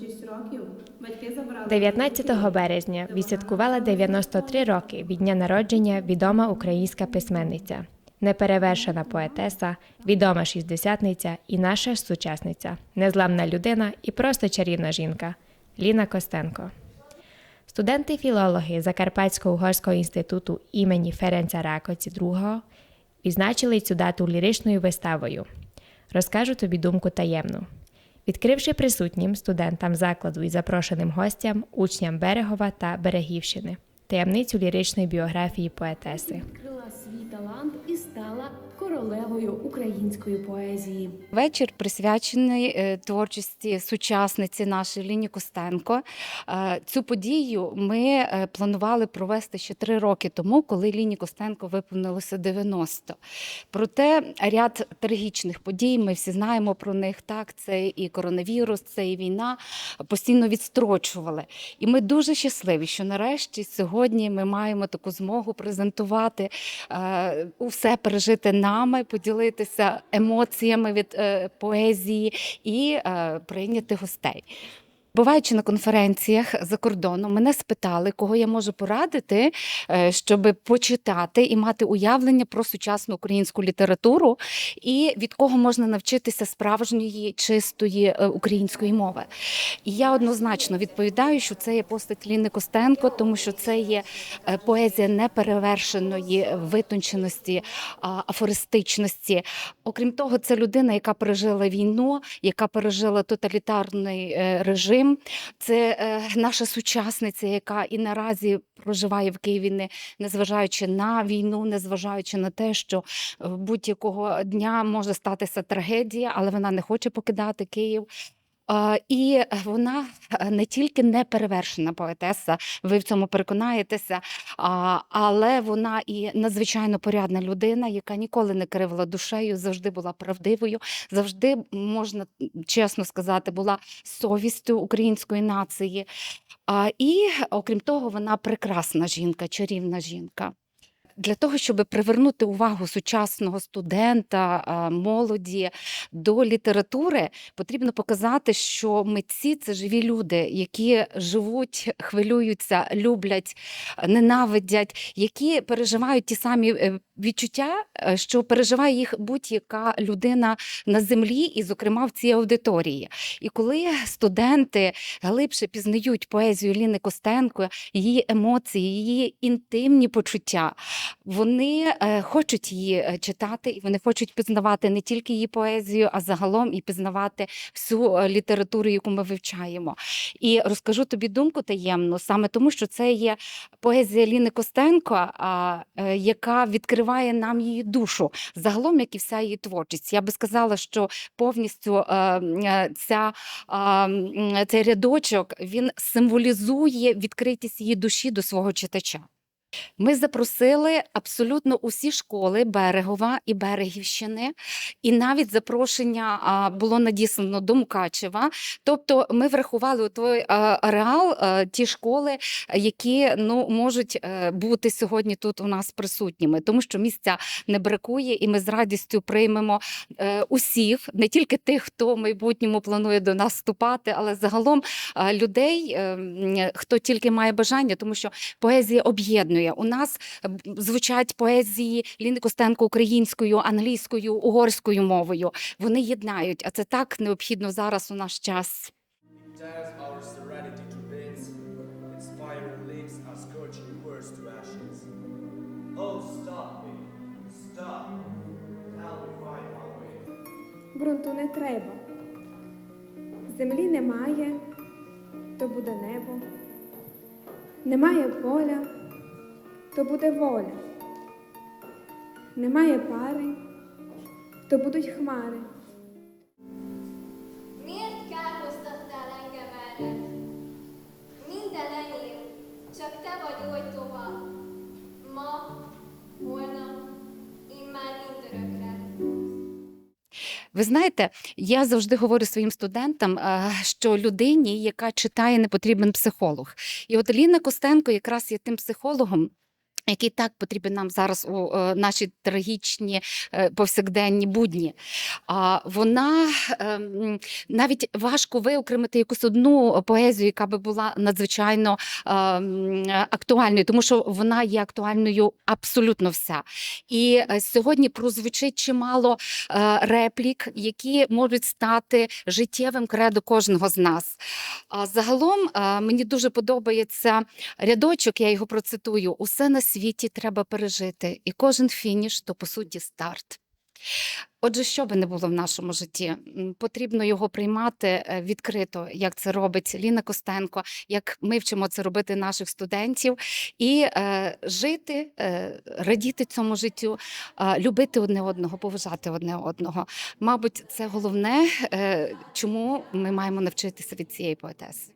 6 років, батьки забрали 19 березня відсвяткувала 93 роки від дня народження відома українська письменниця, неперевершена поетеса, відома шістдесятниця і наша сучасниця, незламна людина і просто чарівна жінка Ліна Костенко. Студенти-філологи Закарпатсько-Угорського інституту імені Ференца Ракоці II відзначили цю дату ліричною виставою. Розкажу тобі думку таємну. Відкривши присутнім студентам закладу і запрошеним гостям, учням Берегова та Берегівщини, таємницю ліричної біографії поетеси. відкрила свій талант і стала королевою української поезії. Вечір присвячений е, творчості сучасниці нашої Ліні Костенко. Е, Цю подію ми е, планували провести ще три роки тому, коли Ліні Костенко виповнилося 90. Проте ряд трагічних подій, ми всі знаємо про них. Так, це і коронавірус, це і війна постійно відстрочували. І ми дуже щасливі, що нарешті сьогодні ми маємо таку змогу презентувати усе пережити нами, поділитися емоціями від е, поезії і е, прийняти гостей. Буваючи на конференціях за кордоном, мене спитали, кого я можу порадити, е, щоб почитати і мати уявлення про сучасну українську літературу, і від кого можна навчитися справжньої чистої е, української мови. І я однозначно відповідаю, що це є постать Ліни Костенко, тому що це є е, поезія неперевершеної витонченості, афористичності. Окрім того, це людина, яка пережила війну, яка пережила тоталітарний е, режим. Це е, наша сучасниця, яка і наразі проживає в Києві, не- незважаючи на війну, незважаючи на те, що е, будь-якого дня може статися трагедія, але вона не хоче покидати Київ. І вона е, не тільки неперевершена поетеса, ви в цьому переконаєтеся, але вона і надзвичайно порядна людина, яка ніколи не кривила душею, завжди була правдивою, завжди можна чесно сказати, була совістю української нації. І окрім того, вона прекрасна жінка, чарівна жінка. Для того, щоб привернути увагу сучасного студента, молоді до літератури, потрібно показати, що митці це живі люди, які живуть, хвилюються, люблять, ненавидять, які переживають ті самі е, відчуття, е, що переживає їх будь-яка людина на землі, і, зокрема, в цій аудиторії. І коли студенти глибше пізнають поезію Ліни Костенко, її емоції, її інтимні почуття, вони е, хочуть її е, читати, і вони хочуть пізнавати не тільки її поезію, а загалом і пізнавати всю літературу, яку ми вивчаємо. І розкажу тобі думку таємну, саме тому, що це є поезія Ліни Костенко, яка відкриває нам її душу, загалом, як і вся її творчість. Я би сказала, що повністю е, е, ця, цей рядочок він символізує відкритість її душі до свого читача. Ми запросили абсолютно усі школи Берегова і Берегівщини, і навіть запрошення було надіслано до Мукачева. Тобто ми врахували той ареал ті школи, які ну, можуть е, бути сьогодні тут у нас присутніми, тому що місця не бракує, і ми з радістю приймемо е, усіх, не тільки тих, хто в майбутньому планує до нас вступати, але загалом людей, е, хто тільки має бажання, тому що поезія об'єднує. У нас е, звучать поезії Ліни Костенко українською, англійською, угорською мовою. Вони єднають, а це так необхідно зараз у наш час. Ashes. Oh, не треба. Землі немає, то буде небо. Немає поля, то буде воля. Немає пари, то будуть хмари. Miért kárhoztattál engem erre? Minden enyém, csak te vagy oly. Ma, holnap, immár mindörökre. Ви знаєте, я завжди говорю своїм студентам, е, що людині, яка читає, не потрібен психолог. І от Ліна Костенко якраз є тим психологом. Який так потрібен нам зараз у е, наші трагічні е, повсякденні будні. А вона ем, навіть важко виокремити якусь одну поезію, яка би була надзвичайно ем, актуальною, тому що вона є актуальною абсолютно вся. І е, сьогодні прозвучить чимало реплік, які можуть стати життєвим кредо кожного з нас. А загалом мені дуже подобається рядочок, я його процитую: усе на світі треба пережити, і кожен фініш то по суті старт. Отже, що би не було в нашому житті, потрібно його приймати е, відкрито, як це робить Ліна Костенко, як ми вчимо це робити наших студентів, і е, жити, е, радіти цьому життю, е, любити одне одного, поважати одне одного. Мабуть, це головне, е, чому ми маємо навчитися від цієї поетеси.